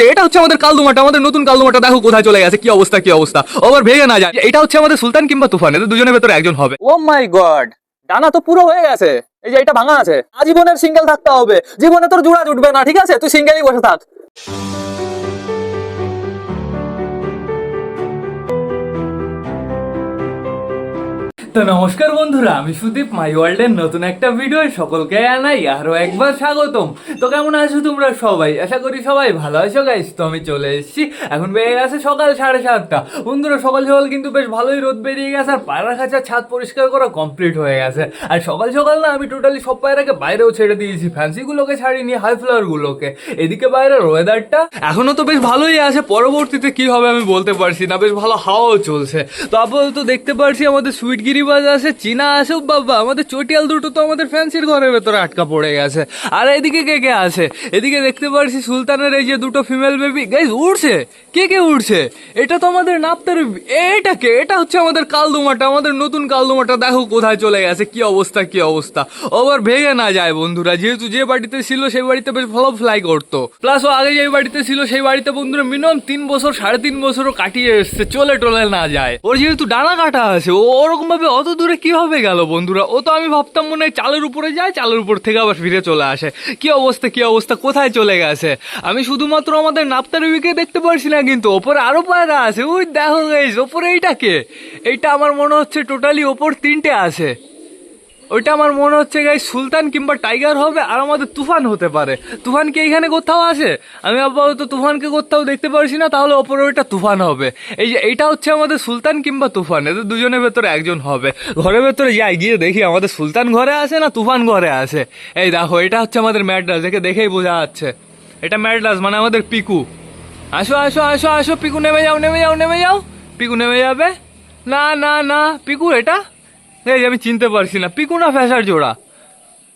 কে এটা হচ্ছে আমাদের কালদুমাটা আমাদের নতুন কালদুমাটা দেখো কোথায় চলে গেছে, কি অবস্থা কি অবস্থা। ওভার ভেঙে না যায়। এটা হচ্ছে আমাদের সুলতান কিংবা তুফান, এদের দুজনের ভেতরে একজন হবে। ও মাই গড, ডানা তো পুরো হয়ে গেছে। এই যে এটা ভাঙা আছে। আজীবনের সিঙ্গেল থাকতে হবে। জীবনে তোর জোড়া জুটবে না, ঠিক আছে? তুই সিঙ্গেলই বসে থাক। তো নমস্কার বন্ধুরা, আমি সুদীপ মাই ওয়ার্ল্ডের নতুন একটা ভিডিও সকলকে আনাই আরও একবার স্বাগতম। তো কেমন আছো তোমরা সবাই? আশা করি সবাই ভালো আছো গাইস তো আমি চলে এসেছি। এখন বেরিয়ে গেছে সকাল সাড়ে সাতটা। বন্ধুরা, সকাল সকাল কিন্তু বেশ ভালোই রোদ বেরিয়ে গেছে, আর পায়রা খাঁচার ছাদ পরিষ্কার করা কমপ্লিট হয়ে গেছে। আর সকাল সকাল না, আমি টোটালি সব পায়রাকে বাইরেও ছেড়ে দিয়েছি। ফ্যান্সিগুলোকে ছাড়িনি হাই ফ্লাওয়ার গুলোকে। এদিকে বাইরের ওয়েদারটা এখনও তো বেশ ভালোই আছে, পরবর্তীতে কি হবে আমি বলতে পারছি না, বেশ ভালো হাওয়াও চলছে। তো আপাতত দেখতে পারছি আমাদের সুইট গিরিবাজ আছে, চীনা আছে বাবা, আমাদের চটিয়াল দুটো তো আমাদের ফ্যান্সির ঘরের ভেতরে আটকা পড়ে গেছে। আর এদিকে কে কে আছে? এদিকে দেখতে পারছি সুলতানের এই যে দুটো ফিমেল বেবি গাইজ উড়ছে! কে কে উড়ছে? এটা তো আমাদের নাপ্তার এটা কে? এটা হচ্ছে আমাদের কালদুমাটা, আমাদের নতুন কালদুমাটা। দেখো কোথায় চলে গেছে, কি অবস্থা কি অবস্থা। ওভার ভেঙে না যায়, বন্ধুরা। যেহেতু যে বাড়িতে ছিল, সেই বাড়িতে বেশ ভালো ফ্লাই করতো। প্লাস ও আগে যে বাড়িতে ছিল, সেই বাড়িতে, বন্ধুরা মিনিমাম তিন বছর, সাড়ে তিন বছরও কাটিয়ে এসছে, চলে টলে না যায়। ওর যেহেতু ডানা কাটা আছে, ও ওরকম ভাবে অত দূরে কীভাবে গেল বন্ধুরা? ও তো আমি ভাবতাম মনে হয় চালের উপরে যায়, চালের উপর থেকে আবার ফিরে চলে আসে। কি অবস্থা কি অবস্থা, কোথায় চলে গেছে? আমি শুধুমাত্র আমাদের নাপ্তারবিকে দেখতে পারছি না কিন্তু, ওপরে আরও পায়রা আছে। ওই দেখো গাইস, ওপরে এইটাকে। এইটা আমার মনে হচ্ছে টোটালি ওপর তিনটে আছে। ওইটা আমার মনে হচ্ছে গাই সুলতান কিংবা টাইগার হবে আর আমাদের তুফান হতে পারে। তুফান কি এইখানে কোথাও আছে আমি আপাতত তুফানকে কোথাও দেখতে পারছি না, তাহলে ওপরে ওইটা তুফান হবে। এই যে, এইটা হচ্ছে আমাদের সুলতান কিংবা তুফান, এদের দুজনের ভেতরে একজন হবে। ঘরের ভেতরে যাই, গিয়ে দেখি আমাদের সুলতান ঘরে আছে না তুফান ঘরে আছে? এই দেখো, এটা হচ্ছে আমাদের ম্যাড্রাস দেখে দেখেই বোঝা যাচ্ছে। এটা ম্যাড্রাস মানে আমাদের পিকু। আসো আসো আসো আসো, পিকু নেমে যাও নেমে যাও নেমে যাও। পিকু নেমে যাবে? না না না, পিকু, এটা? এই আমি চিনতে পারছি না। পিকু না ফ্যাসার জোড়া?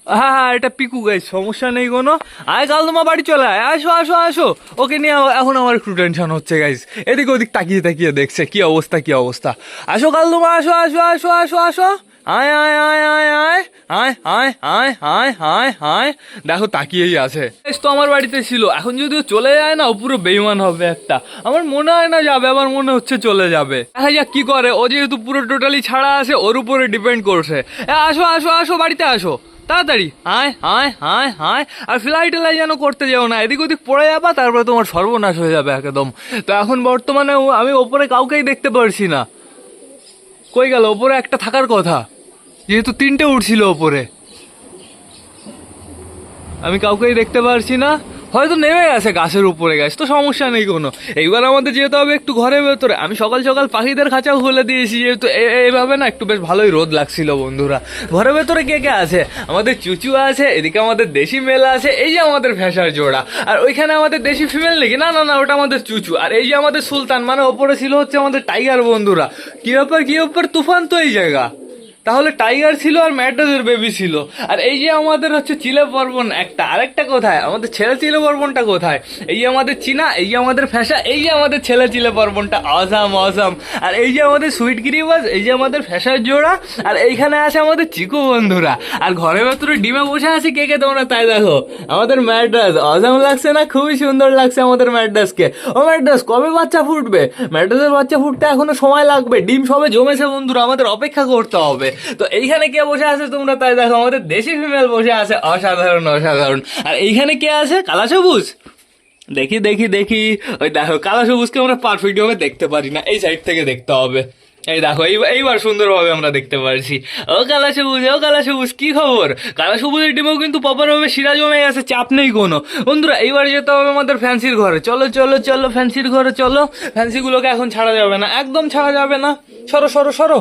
হ্যাঁ হ্যাঁ এটা পিকু গাই সমস্যা নেই কোনো। আয়, কাল তোমার বাড়ি চলে আয়। আসো আসো আসো। ওকে নিয়ে এখন আমার একটু টেনশন হচ্ছে গাইজ এদিকে ওদিক তাকিয়ে তাকিয়ে দেখছে কি অবস্থা কি অবস্থা। আসো, কাল তোমার আসো আসো আসো আসো আসো। আয় আয় আয় আয় আয় আয় আয় আয় আয় আয় আয় দেখো তাকিয়েই আছে তো আমার বাড়িতে ছিল এখন যদি চলে যায় না ও পুরো বেইমান হবে একটা আমার মনে হয় না যাবে আমার মনে হচ্ছে চলে যাবে দেখা যাক কি করে ও যেহেতু পুরো টোটালি ছাড়া আছে ওর উপরে ডিপেন্ড করছে আসো আসো আসো বাড়িতে আসো তাড়াতাড়ি আয় আয় আয় আয় আর ফ্লাইট এলাই যেন করতে যাও না এদিক ওদিক পড়ে যাবা তারপরে তোমার সর্বনাশ হয়ে যাবে একদম তো এখন বর্তমানে আমি ওপরে কাউকেই দেখতে পারছি না কই গেল? ওপরে একটা থাকার কথা। যেহেতু তিনটে উঠছিল ওপরে। আমি কাউকেই দেখতে পারছি না। হয়তো নেমে গেছে গাছের উপরে, গেছে তো সমস্যা নেই কোনো। এইবার আমাদের যেতে হবে একটু ঘরের ভেতরে। আমি সকাল সকাল পাখিদের খাঁচাও খুলে দিয়েছি, যেহেতু এইভাবে না একটু বেশ ভালোই রোদ লাগছিল বন্ধুরা। ঘরের ভেতরে কে কে আছে? আমাদের চুচু আছে, এদিকে আমাদের দেশি মেলা আছে, এই যে আমাদের ভেসার জোড়া। আর ওইখানে আমাদের দেশি ফিমেল নাকি? না না না, ওটা আমাদের চুচু। আর এই যে আমাদের সুলতান মানে ওপরে ছিল হচ্ছে আমাদের টাইগার বন্ধুরা। কি ব্যাপার কি ব্যাপার? তুফান তো এই জায়গা। তাহলে টাইগার ছিল আর ম্যাড্রাসের বেবি ছিল। আর এই যে আমাদের হচ্ছে চিলে পর্বন একটা, আরেকটা কোথায়? আমাদের ছেলে চিলে পর্বনটা কোথায়? এই যে আমাদের চীনা, এই যে আমাদের ফ্যাশা এই যে আমাদের ছেলে চিলে পর্বনটা অসাম অসাম আর এই যে আমাদের সুইট গিরিবাজ এই যে আমাদের ফ্যাশার জোড়া, আর এইখানে আছে আমাদের চিকু বন্ধুরা। আর ঘরের ভেতরে ডিমে বসে আছে, কে কে তোমরা তাই দেখো। আমাদের ম্যাড্রাস অসাম লাগছে না? খুবই সুন্দর লাগছে আমাদের ম্যাড্রাসকে ও ম্যাড্রাস কবে বাচ্চা ফুটবে? ম্যাড্রাসের বাচ্চা ফুটতে এখনও সময় লাগবে। ডিম সবে জমেছে বন্ধুরা, আমাদের অপেক্ষা করতে হবে। তো এইখানে কে বসে আছে তোমরা তাই দেখো? আমাদের দেশি ফিমেল বসে আছে, অসাধারণ অসাধারণ। আর এইখানে কে আছে? কালা সবুজ। দেখি দেখি দেখি। ওই দেখো, কালা সবুজকে আমরা পারফেক্ট ভাবে দেখতে পারি না। এই সাইড থেকে দেখতে হবে। এই দেখো এইবার সুন্দরভাবে আমরা দেখতে পারছি। ও কালা সবুজ, ও কালা সবুজ, কি খবর? কালা সবুজের ডিমেও কিন্তু প্রপার ভাবে শিরা জমে গেছে, চাপ নেই কোনো। বন্ধুরা, এইবার যেতে হবে আমাদের ফ্যান্সির ঘরে। চলো চলো চলো ফ্যান্সির ঘরে চলো। ফ্যান্সিগুলোকে এখন ছাড়া যাবে না। একদম ছাড়া যাবে না। সরো সরো সরো।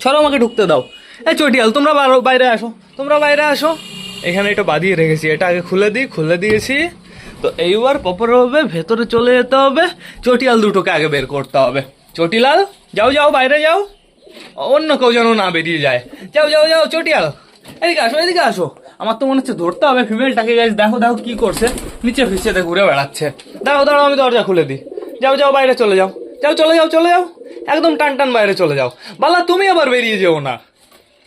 সরো আমাকে ঢুকতে দাও। এই চটিয়াল, তোমরা বাইরে আসো। তোমরা বাইরে আসো। এখানে এটা বাঁধিয়ে রেখেছি। এটা আগে খুলে দিই, খুলে দিয়েছি। তো এইবার প্রপারভাবে ভেতরে চলে যেতে হবে। চটিয়াল দুটোকে আগে বের করতে হবে। চটিলাল, যাও যাও, বাইরে যাও। অন্য কেউ যেন না বেরিয়ে যায়। যাও যাও যাও, চটিয়াল। এদিকে আসো এদিকে আসো। আমার তো মনে হচ্ছে ধরতে হবে ফিমেলটাকে। গাছ দেখো দেখো কি করছে। নিচে ফিসেতে ঘুরে বেড়াচ্ছে। দাঁড়াও দাঁড়াও, আমি দরজা খুলে দিই। যাও যাও, বাইরে চলে যাও। যাও চলে যাও চলে যাও একদম টান টান বাইরে চলে যাও বালা তুমি আবার বেরিয়ে যেও না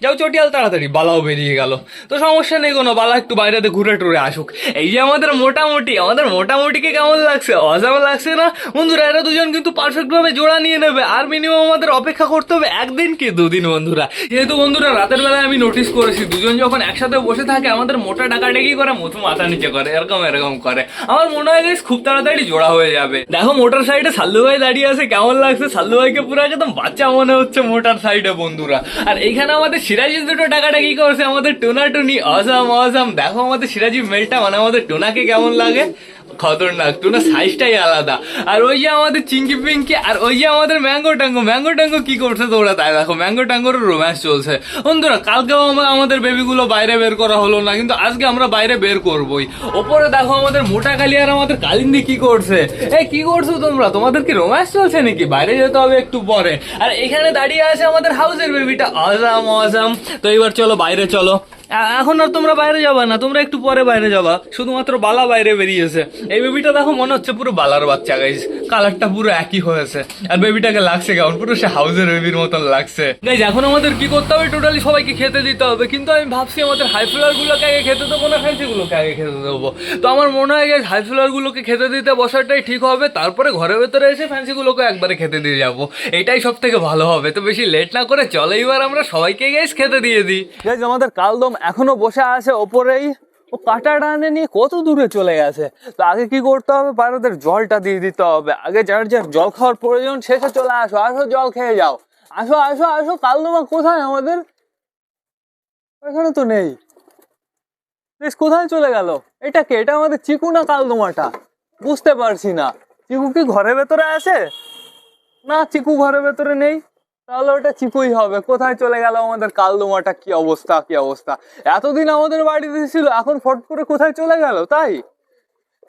যাও চটিয়াল, তাড়াতাড়ি, বালাও বেরিয়ে গেল। তো সমস্যা নেই কোনো, বালা একটু বাইরেতে ঘুরে টুরে আসুক। এই যে আমাদের মোটামুটি, আমাদের মোটামুটিকে কেমন লাগছে? অজাম লাগছে না? বন্ধুরা, এরা দুজন কিন্তু পারফেক্ট ভাবে জোড়া নিয়ে নেবে। আর মিনিমাম আমাদের অপেক্ষা করতে হবে একদিন কি দুদিন, বন্ধুরা? যেহেতু বন্ধুরা, রাতের বেলায় আমি নোটিস করেছি, দুজন যখন একসাথে বসে থাকে, আমাদের মোটা ডাকাডাকি করে মুথু মাথা নিচে করে, এরকম এরকম করে। আমার মনে হয় guys, খুব তাড়াতাড়ি জোড়া হয়ে যাবে। দেখো, মোটর সাইডে সাল্লু ভাই দাঁড়িয়ে আছে, কেমন লাগছে? সাল্লু ভাইকে পুরো একদম বাচ্চা মনে হচ্ছে মোটর সাইডে বন্ধুরা। আর এইখানে আমাদের সিরাজি দুটো টাকাটা কি করছে? আমাদের টোনা টুনি অসম অসম দেখো আমাদের সিরাজি মেলটা মানে আমাদের টোনাকে কেমন লাগে? খতরনাক টোনা সাইজটাই আলাদা। আর ওই যে আমাদের চিঙ্কি পিঙ্কি আর ওই যে আমাদের ম্যাঙ্গো ট্যাঙ্গো ম্যাঙ্গো ট্যাঙ্গো কি করছে তোমরা তাই দেখো ম্যাঙ্গো ট্যাঙ্গোর রোম্যান্স চলছে। বন্ধুরা, কালকেও আমা- আমাদের বেবিগুলো বাইরে বের করা হলো না, কিন্তু আজকে আমরা বাইরে বের করবোই। ওপরে দেখো আমাদের মোটা কালি আর আমাদের কালিন্দি কি করছে? এই, কি করছ তোমরা? তোমাদের কি রোম্যান্স চলছে নাকি? বাইরে যেতে হবে একটু পরে। আর এখানে দাঁড়িয়ে আছে আমাদের হাউসের বেবিটা অজাম অজাম তো এবার চলো, বাইরে চলো। এ- এখন আর তোমরা বাইরে যাবা না, তোমরা একটু পরে বাইরে যাবা। শুধুমাত্র বালা বাইরে বেরিয়েছে। এই বেবিটা দেখো, মনে হচ্ছে পুরো বালার বাচ্চা গাইজ কালারটা পুরো একই হয়েছে। আর বেবিটাকে লাগছে কেমন? পুরো সে হাউসের বেবির মতন লাগছে। গাইজ এখন আমাদের কি করতে হবে? টোটালি সবাইকে খেতে দিতে হবে। কিন্তু আমি ভাবছি আমাদের হাই ফ্লোয়ার গুলোকে আগে খেতে দেবো না ফ্যান্সি গুলোকে আগে খেতে দেবো? তো আমার মনে হয় গাইজ হাই ফ্লোয়ার গুলোকে খেতে দিতে বসাটাই ঠিক হবে। তারপরে ঘরের ভেতরে এসে ফ্যান্সি গুলোকে একবারে খেতে দিয়ে যাব। এটাই সব থেকে ভালো হবে। তো বেশি লেট না করে চলে এবার আমরা সবাইকে গাইজ খেতে দিয়ে দিই। গাইজ আমাদের কালদম এখনও বসে আছে ওপরেই। ও কাটা টানে নিয়ে কত দূরে চলে গেছে? তো আগে কি করতে হবে? পায়রাদের জলটা দিয়ে দিতে হবে। আগে যার যার জল খাওয়ার প্রয়োজন, শেষে চলে আসো। আসো, জল খেয়ে যাও। আসো আসো আসো। কালদমা কোথায় আমাদের? এখানে তো নেই। বেশ, কোথায় চলে গেল? এটা কে? এটা আমাদের চিকু না কালদমাটা? বুঝতে পারছি না। চিকু কি ঘরের ভেতরে আছে? না, চিকু ঘরের ভেতরে নেই। তাহলে ওটা চিপুই হবে। কোথায় চলে গেল আমাদের কালদোমাটা? কি অবস্থা কি অবস্থা? এতদিন আমাদের বাড়িতে ছিল, এখন ফট করে কোথায় চলে গেল, তাই?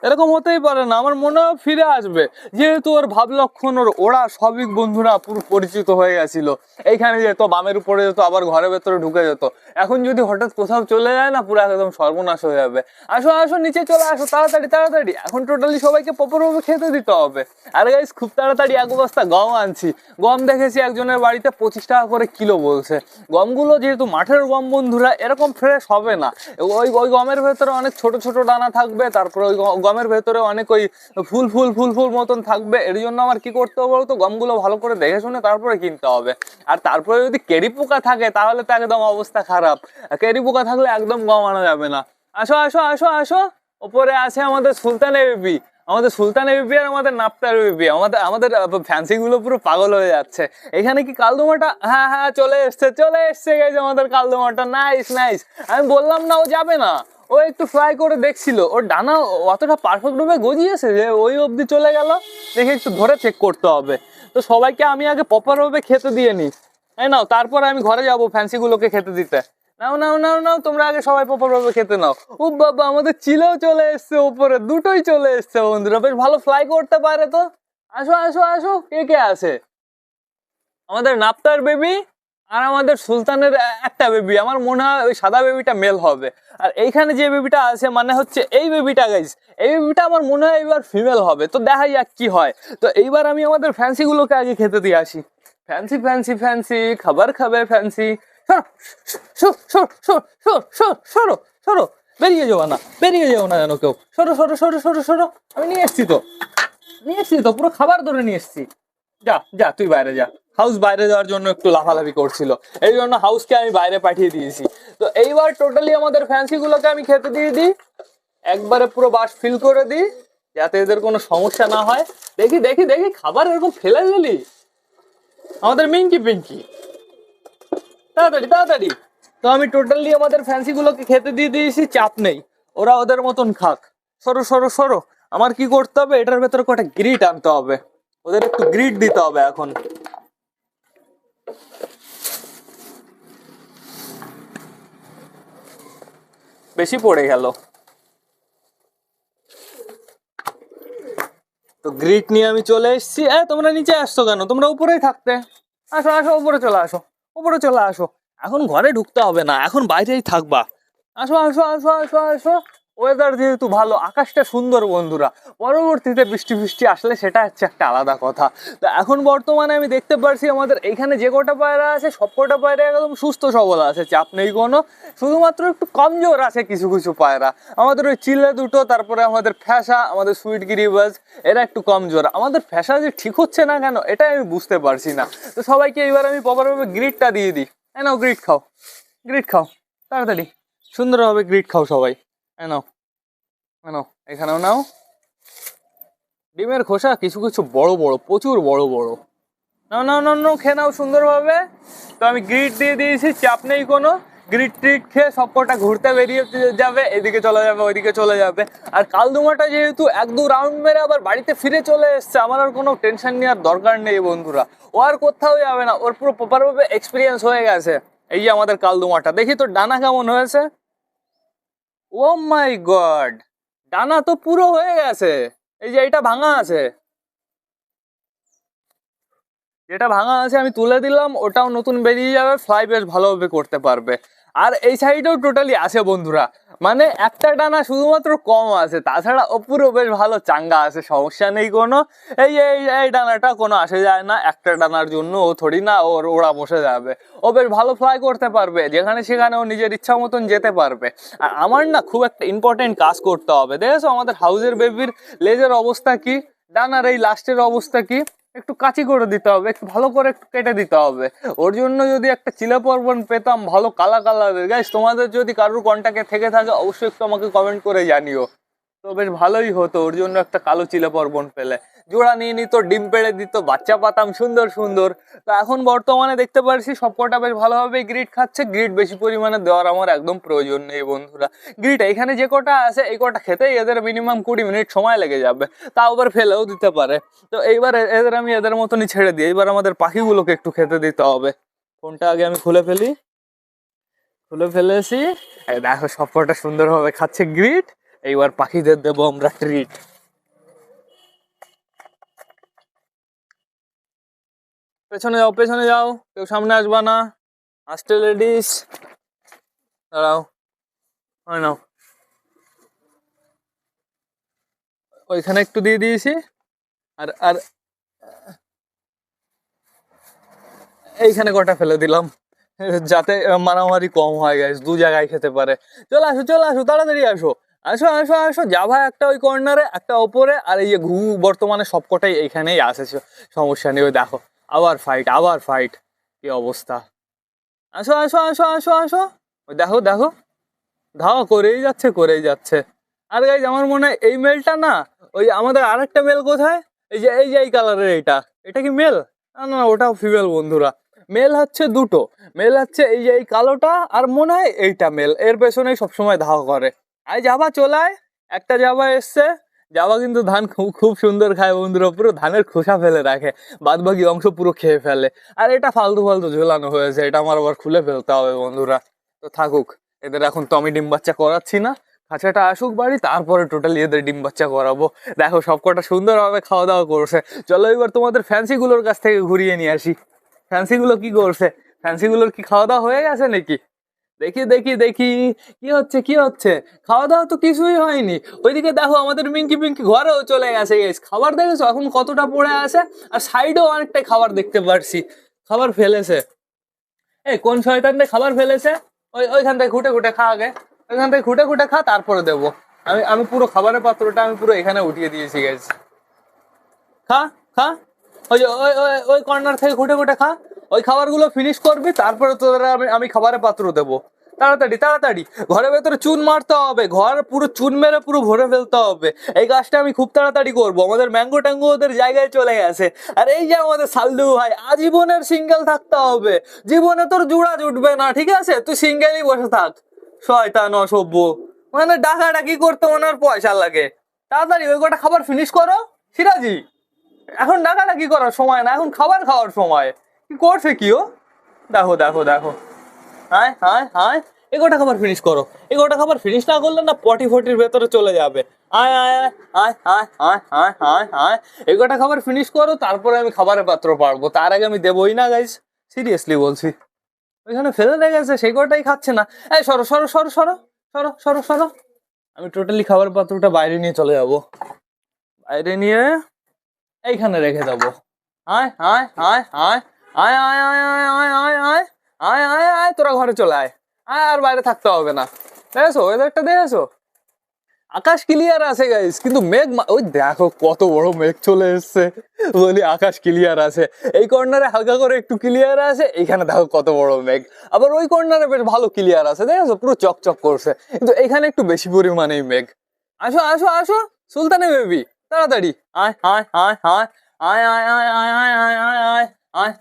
এরকম হতেই পারে না। আমার মনে হয় ফিরে আসবে। যেহেতু ওর ভাব লক্ষণ ওর ওরা সবই বন্ধুরা পুরো পরিচিত হয়ে গেছিল। এইখানে যেত, বামের উপরে যেত, আবার ঘরের ভেতরে ঢুকে যেত। এখন যদি হঠাৎ কোথাও চলে যায় না, পুরো একদম সর্বনাশ হয়ে যাবে। আসো আসো, নিচে চলে আসো, তাড়াতাড়ি তাড়াতাড়ি। এখন টোটালি সবাইকে প্রপারভাবে খেতে দিতে হবে। আর গাইস খুব তাড়াতাড়ি এক বস্তা গম আনছি। গম দেখেছি একজনের বাড়িতে পঁচিশ টাকা করে কিলো বলছে। গমগুলো যেহেতু মাঠের গম বন্ধুরা, এরকম ফ্রেশ হবে না। ওই ওই গমের ভেতরে অনেক ছোট ছোট দানা থাকবে, তারপরে ওই গমের ভেতরে অনেক ওই ফুল ফুল ফুল ফুল মতন থাকবে। এর জন্য আমার কি করতে হবে বলতো? গমগুলো ভালো করে দেখে শুনে তারপরে কিনতে হবে। আর তারপরে যদি কেরি পোকা থাকে, তাহলে তো একদম অবস্থা খারাপ। কেরি পোকা থাকলে একদম গম আনা যাবে না। আসো আসো আসো আসো। ওপরে আছে আমাদের সুলতান এবিপি আমাদের সুলতান এবিপি আর আমাদের নাপ্তার এবিপি আমাদের আমাদের ফ্যান্সি গুলো পুরো পাগল হয়ে যাচ্ছে। এখানে কি কালদোমাটা? হ্যাঁ হ্যাঁ চলে এসছে চলে এসছে গেছে আমাদের কালদোমাটা। নাইস নাইস আমি বললাম না ও যাবে না। ও একটু ফ্রাই করে দেখছিল। ওর ডানা অতটা পারফেক্ট রূপে গজিয়েছে যে ওই অবধি চলে গেল। দেখে একটু ধরে চেক করতে হবে। তো সবাইকে আমি আগে প্রপার ভাবে খেতে দিয়ে নিই তাই নাও, তারপরে আমি ঘরে যাব ফ্যান্সি গুলোকে খেতে দিতে। নাও নাও নাও নাও, তোমরা আগে সবাই প্রপার ভাবে খেতে নাও। ও বাবা, আমাদের চিলেও চলে এসছে উপরে, দুটোই চলে এসছে বন্ধুরা। বেশ ভালো ফ্লাই করতে পারে তো। আসো আসো আসো, কে কে আছে? আমাদের নাপ্তার বেবি আর আমাদের সুলতানের একটা বেবি আমার মনে হয় ওই সাদা বেবিটা মেল হবে আর এইখানে যে বেবিটা আছে মানে হচ্ছে এই বেবিটা গাইস এই বেবিটা আমার মনে হয় এবার ফিমেল হবে তো দেখা যাক কি হয় তো এইবার আমি আমাদের ফ্যান্সি গুলোকে আগে খেতে দিয়ে আসি ফ্যান্সি ফ্যান্সি ফ্যান্সি খাবার খাবে ফ্যান্সি সরো সরো বেরিয়ে যাও না বেরিয়ে যাও না যেন কেউ সরো সরো সরো সরো সরো আমি নিয়ে এসছি তো নিয়ে এসছি তো পুরো খাবার ধরে নিয়ে এসছি যা যা, তুই বাইরে যা। হাউস বাইরে যাওয়ার জন্য একটু লাফালাফি করছিল। এই জন্য হাউসকে আমি বাইরে পাঠিয়ে দিয়েছি। তো এইবার টোটালি আমাদের ফ্যান্সিগুলোকে আমি খেতে দিয়ে দিই। একবারে পুরো বাস ফিল করে দিই, যাতে এদের কোনো সমস্যা না হয়। দেখি দেখি দেখি, খাবার এরকম ফেলে দিলি? আমাদের মিঙ্কি পিঙ্কি। তাড়াতাড়ি তাড়াতাড়ি। তো আমি টোটালি আমাদের ফ্যান্সিগুলোকে খেতে দিয়ে দিয়েছি, চাপ নেই। ওরা ওদের মতন খাক। সরো সরো সরো। আমার কি করতে হবে? এটার ভেতরে কটা গ্রিট আনতে হবে। ওদের একটু গ্রিট দিতে হবে এখন। বেশি পড়ে গেল। তো গ্রিট নিয়ে আমি চলে এসেছি। এ, তোমরা নিচে আসছো কেন? তোমরা উপরেই থাকতে। আসো আসো, উপরে চলে আসো। উপরে চলে আসো। এখন ঘরে ঢুকতে হবে না। এখন বাইরেই থাকবা। আসো আসো আসো আসো আসো। ওয়েদার যেহেতু ভালো, আকাশটা সুন্দর বন্ধুরা, পরবর্তীতে বৃষ্টি ফৃষ্টি আসলে সেটা হচ্ছে একটা আলাদা কথা। তো এখন বর্তমানে আমি দেখতে পারছি আমাদের এখানে যে কটা পায়রা আছে, সব কটা পায়রা একদম সুস্থ সবল আছে, চাপ নেই কোনো। শুধুমাত্র একটু কমজোর আছে কিছু কিছু পায়রা। আমাদের ওই চিলে দুটো, তারপরে আমাদের ফ্যাসা, আমাদের সুইট গিরিবাজ এরা একটু কমজোর। আমাদের ফ্যাসা যে ঠিক হচ্ছে না কেন, এটাই আমি বুঝতে পারছি না। তো সবাইকে এবার আমি প্রপারভাবে গ্রিডটা দিয়ে দিই। হ্যাঁ গ্রিড খাও। গ্রিড খাও, তাড়াতাড়ি। সুন্দরভাবে গ্রিড খাও সবাই। নাও নাও, এখানেও নাও। ডিমের খোসা কিছু কিছু বড় বড়, প্রচুর বড় বড়। নাও নাও নাও নাও, খেয়ে নাও সুন্দরভাবে। তো আমি গ্রিড দিয়ে দিয়েছি, চাপ নেই কোনো। গ্রিট ট্রিট খেয়ে সবকটা ঘুরতে বেরিয়ে যাবে, এদিকে চলে যাবে, ওইদিকে চলে যাবে। আর কালদুমাটা যেহেতু এক দু রাউন্ড মেরে আবার বাড়িতে ফিরে চলে এসছে, আমার আর কোনো টেনশন নেওয়ার দরকার নেই বন্ধুরা। ও আর কোথাও যাবে না, ওর পুরো প্রপারভাবে এক্সপিরিয়েন্স হয়ে গেছে। এই যে আমাদের কালদুমাটা, দেখি তো ডানা কেমন হয়েছে? ও মাই গড, ডানা তো পুরো হয়ে গেছে। এই যে এটা ভাঙা আছে। যেটা ভাঙা আছে আমি তুলে দিলাম, ওটাও নতুন বেরিয়ে যাবে ফ্লাই বেশ ভালোভাবে করতে পারবে। আর এই সাইডেও টোটালি আছে বন্ধুরা। মানে একটা ডানা শুধুমাত্র কম আছে, তাছাড়া ওপরও বেশ ভালো চাঙ্গা আছে, সমস্যা নেই কোনো। এই এই এই ডানাটা কোনো আসে যায় না, একটা ডানার জন্য ও থোড়ি না, ওর, ওরা বসে যাবে। ও বেশ ভালো ফ্লাই করতে পারবে, যেখানে সেখানে ও নিজের ইচ্ছা মতন যেতে পারবে। আর আমার না খুব একটা ইম্পর্টেন্ট কাজ করতে হবে, দেখেছ আমাদের হাউজের বেবির লেজের অবস্থা কি? ডানার এই লাস্টের অবস্থা কি? একটু কাচি করে দিতে হবে, একটু ভালো করে একটু কেটে দিতে হবে। ওর জন্য যদি একটা চিলা পর্বন পেতাম, ভালো কালা কালারের গাইস তোমাদের যদি কারোর কন্ট্যাক্টে থেকে থাকে, অবশ্যই একটু আমাকে কমেন্ট করে জানিও। তো বেশ ভালোই হতো, ওর জন্য একটা কালো চিলা পর্বন পেলে জোড়া নিয়ে নিত, ডিম পেড়ে দিত, বাচ্চা পাতাম, সুন্দর সুন্দর। তো এখন বর্তমানে দেখতে পারছি সবকটা বেশ ভালোভাবে গ্রিড খাচ্ছে গ্রিড বেশি পরিমাণে দেওয়ার আমার একদম প্রয়োজন নেই বন্ধুরা। গ্রিড এখানে যে কটা আছে, এই কটা খেতেই এদের মিনিমাম কুড়ি মিনিট সময় লেগে যাবে। তাও আবার ফেলেও দিতে পারে। তো এইবার এদের আমি এদের মতনই ছেড়ে দিই। এবার আমাদের পাখিগুলোকে একটু খেতে দিতে হবে। ফোনটা আগে আমি খুলে ফেলি। খুলে ফেলেছি। দেখো সবকটা সুন্দরভাবে খাচ্ছে গ্রিড এইবার পাখিদের দেবো আমরা ট্রিট পেছনে যাও পেছনে যাও। কেউ সামনে আসবা না। আসতে লেডিস দাঁড়াও। হয় নাও। ওইখানে একটু দিয়ে দিয়েছি। আর আর, এইখানে কটা ফেলে দিলাম। যাতে মারামারি কম হয় গাইস দু জায়গায় খেতে পারে। চলে আসো চলে আসো, তাড়াতাড়ি আসো। আসো আসো আসো জাভা একটা ওই কর্নারে একটা ওপরে, আর এই যে ঘু বর্তমানে সবকটাই এইখানেই আসে স- সমস্যা নেই দেখো, আবার ফাইট আবার ফাইট কি অবস্থা? আসো আসো আসো আসো আসো, ওই দেখো দেখো, ধাওয়া করেই যাচ্ছে করেই যাচ্ছে। আর গাইজ আমার মনে হয় এই মেলটা না, ওই আমাদের আরেকটা মেল কোথায়? এই যে এই যে, এই কালারের এটা এটা কি মেল না না, ওটাও ফিমেল বন্ধুরা। মেল হচ্ছে দুটো মেল হচ্ছে এই যে, এই কালোটা, আর মনে হয় এইটা মেল এর পেছনেই সবসময় ধাওয়া করে। আই যাবা চলায় একটা যাবা এসছে। যাবা কিন্তু ধান খুব খুব সুন্দর খায় বন্ধুরা। পুরো ধানের খোসা ফেলে রাখে। বাদ বাকি অংশ পুরো খেয়ে ফেলে। আর এটা ফালতু ফালতু ঝোলানো হয়েছে। এটা আমার আবার খুলে ফেলতে হবে বন্ধুরা। তো থাকুক, এদের এখন তো আমি ডিম বাচ্চা করাচ্ছি না। খাঁচাটা আসুক বাড়ি, তারপরে টোটালি এদের ডিম বাচ্চা করাবো। দেখো, সবকটা সুন্দরভাবে খাওয়া দাওয়া করছে। চলো এবার তোমাদের ফ্যান্সিগুলোর কাছ থেকে ঘুরিয়ে নিয়ে আসি। ফ্যান্সিগুলো কি করছে? ফ্যান্সিগুলোর কি খাওয়া দাওয়া হয়ে গেছে নাকি? দেখি দেখি দেখি। কি হচ্ছে কি হচ্ছে? খাওয়া দাওয়া তো কিছুই হয়নি। ওইদিকে দেখো আমাদের মিঙ্কি পিঙ্কি ঘরেও চলে গেছে। গেছে খাবার দেখেছ? এখন কতটা পড়ে আছে? আর সাইডেও অনেকটাই খাবার দেখতে পারছি। খাবার ফেলেছে। এই কোন শয়তানটা খাবার ফেলেছে? ওই, ওইখান থেকে খুঁটে খুঁটে খা আগে। ওইখান থেকে খুঁটে খুঁটে খা, তারপরে দেবো। আমি আমি পুরো খাবারের পাত্রটা আমি পুরো এখানে উঠিয়ে দিয়েছি গেছি খা খা। ওই ওই ওই কর্নার থেকে খুঁটে খুঁটে খা। ওই খাবারগুলো ফিনিশ করবি, তারপরে তোদের আমি আমি খাবারের পাত্র দেবো। তাড়াতাড়ি তাড়াতাড়ি। ঘরের ভেতরে চুন মারতে হবে, ঘর পুরো চুন মেরে পুরো ভরে ফেলতে হবে। এই কাজটা আমি খুব তাড়াতাড়ি করব, আমাদের ম্যাঙ্গো ট্যাঙ্গো ওদের জায়গায় চলে গেছে। আর এই যে আমাদের সালদু ভাই, আজীবনের সিঙ্গেল থাকতে হবে। জীবনে তোর জুড়া জুটবে না, ঠিক আছে? তুই সিঙ্গেলই বসে থাক। শয়তান অসভ্য। মানে ডাকাডাকি করতে ওনার পয়সা লাগে। তাড়াতাড়ি, ওই কটা খাবার ফিনিশ করো। সিরাজি এখন ডাকাডাকি করার সময় না, এখন খাবার খাওয়ার সময়। করছে কি ও দেখো দেখো দেখো হায় হায় হায় এগোটা খাবার ফিনিশ করো এগোটা খাবার ফিনিশ না করলে না পটি ফটির ভেতরে চলে যাবে আয় আয় আয় আয় আয় আয় আয় আয় এগোটা খাবার ফিনিশ করো তারপরে আমি খাবারের পাত্র পারব তার আগে আমি দেবোই না গাইস সিরিয়াসলি বলছি ওইখানে ফেলে রেখেছে সেই কটাই খাচ্ছে না এই সরো সরো সরো সরো সরো সরো সরো আমি টোটালি খাবার পাত্রটা বাইরে নিয়ে চলে যাব বাইরে নিয়ে এইখানে রেখে দেবো আয় আয় আয় আয় আয় আয় আয় আয় আয় আয় আয় আয় আয় আয় তোরা ঘরে চলে আয় আয় আর বাইরে থাকতে হবে না দেখেছ ওয়েদারটা দেখেছ আকাশ ক্লিয়ার আছে গাইস কিন্তু মেঘ ওই দেখো কত বড় মেঘ চলে এসছে বলি আকাশ ক্লিয়ার আছে এই কর্নারে হালকা করে একটু ক্লিয়ার আছে এইখানে দেখো কত বড় মেঘ আবার ওই কর্নারে বেশ ভালো ক্লিয়ার আছে দেখেছ পুরো চকচক করছে কিন্তু এখানে একটু বেশি পরিমাণেই মেঘ আসো আসো আসো সুলতানে বেবি তাড়াতাড়ি আয় আয় আয় আয় আয় আয় আয় আয় আয় আয় আয় আয়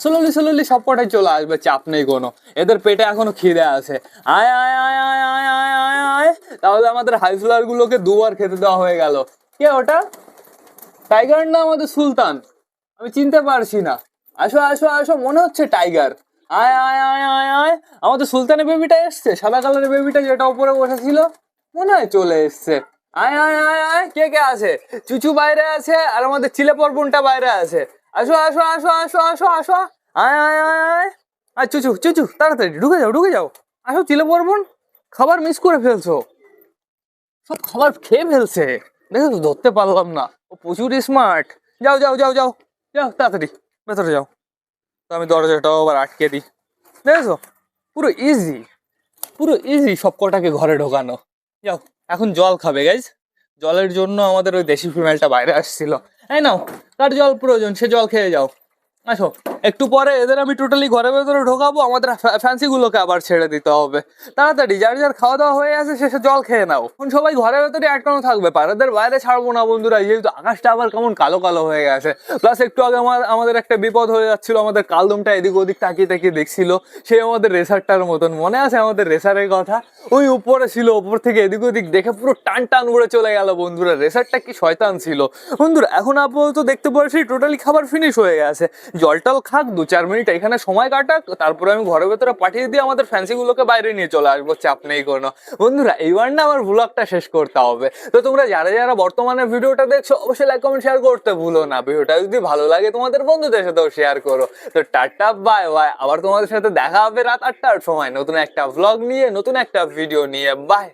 স্লোলি স্লোলি সব চলে আসবে চাপ নেই কোনো এদের পেটে এখনও খিদে আছে আয় আয় আয় আয় আয় আয় আয় আয় তাহলে আমাদের হাই ফ্লার গুলোকে দুবার খেতে দেওয়া হয়ে গেল কে ওটা টাইগার না আমাদের সুলতান আমি চিনতে পারছি না আসো আসো আসো মনে হচ্ছে টাইগার আয় আয় আয় আয় আয় আমাদের সুলতানের বেবিটা এসছে সাদা কালারের বেবিটা যেটা উপরে বসেছিল মনে হয় চলে এসছে। আয় আয় আয় আয় কে কে আছে? চুচু বাইরে আছে আর আমাদের চিলে পর্বনটা বাইরে আছে। আসো আসো আসো আসো আসো আসো। আয় আয় আয় আয়। আর চুচু চুচু, তাড়াতাড়ি, ঢুকে যাও ঢুকে যাও। আসো চিলে পর্বন, খাবার মিস করে ফেলছো। সব খাবার খেয়ে ফেলছে। দেখো তো ধরতে পারলাম না। ও প্রচুর স্মার্ট যাও যাও যাও যাও। যাও, তাড়াতাড়ি, ভেতরে যাও। তো আমি দরজাটাও আবার আটকে দিই। দেখেছ? পুরো ইজি পুরো ইজি সব কটাকে ঘরে ঢোকানো। যাও, এখন জল খাবে গাইজ জলের জন্য আমাদের ওই দেশি ফিমেলটা বাইরে আসছিল। তাই নাও, তার জল প্রয়োজন, সে জল খেয়ে যাও। আসো। একটু পরে এদের আমি টোটালি ঘরের ভেতরে ঢোকাবো, আমাদের ফ্যান্সি গুলোকে আবার ছেড়ে দিতে হবে। তাড়াতাড়ি, যার যার খাওয়া দাওয়া হয়ে আছে শেষে জল খেয়ে নাও। এখন সবাই ঘরের ভেতরে আটকানো থাকবে, পাড়াদের বাইরে ছাড়বো না বন্ধুরা, যেহেতু আকাশটা আবার কেমন কালো কালো হয়ে গেছে। প্লাস একটু আগে আমার, আমাদের একটা বিপদ হয়ে যাচ্ছিল, আমাদের কালদমটা এদিক ওদিক তাকিয়ে তাকিয়ে দেখছিল, সে আমাদের রেসারটার মতন, মনে আছে আমাদের রেসারের কথা? ওই উপরে ছিল, উপর থেকে এদিক ওদিক দেখে পুরো টান টান উড়ে চলে গেল বন্ধুরা, রেসারটা কি শয়তান ছিল। বন্ধুরা, এখন আপাতত দেখতে পাচ্ছি টোটালি খাবার ফিনিশ হয়ে গেছে। জল টল খাক দু চার মিনিট এখানে সময় কাটাক, তারপরে আমি ঘরের ভেতরে পাঠিয়ে দিয়ে আমাদের ফ্যান্সিগুলোকে বাইরে নিয়ে চলে আসব, চাপ নেই কোনো। বন্ধুরা, এইবার না আমার ব্লগটা শেষ করতে হবে। তো তোমরা যারা যারা বর্তমানে ভিডিওটা দেখছ, অবশ্যই লাইক কমেন্ট শেয়ার করতে ভুলো না। ভিডিওটা যদি ভালো লাগে, তোমাদের বন্ধুদের সাথেও শেয়ার করো। তো টাটা বাই বাই আবার তোমাদের সাথে দেখা হবে রাত আটটার সময়। নতুন একটা ভ্লগ নিয়ে, নতুন একটা ভিডিও নিয়ে। বাই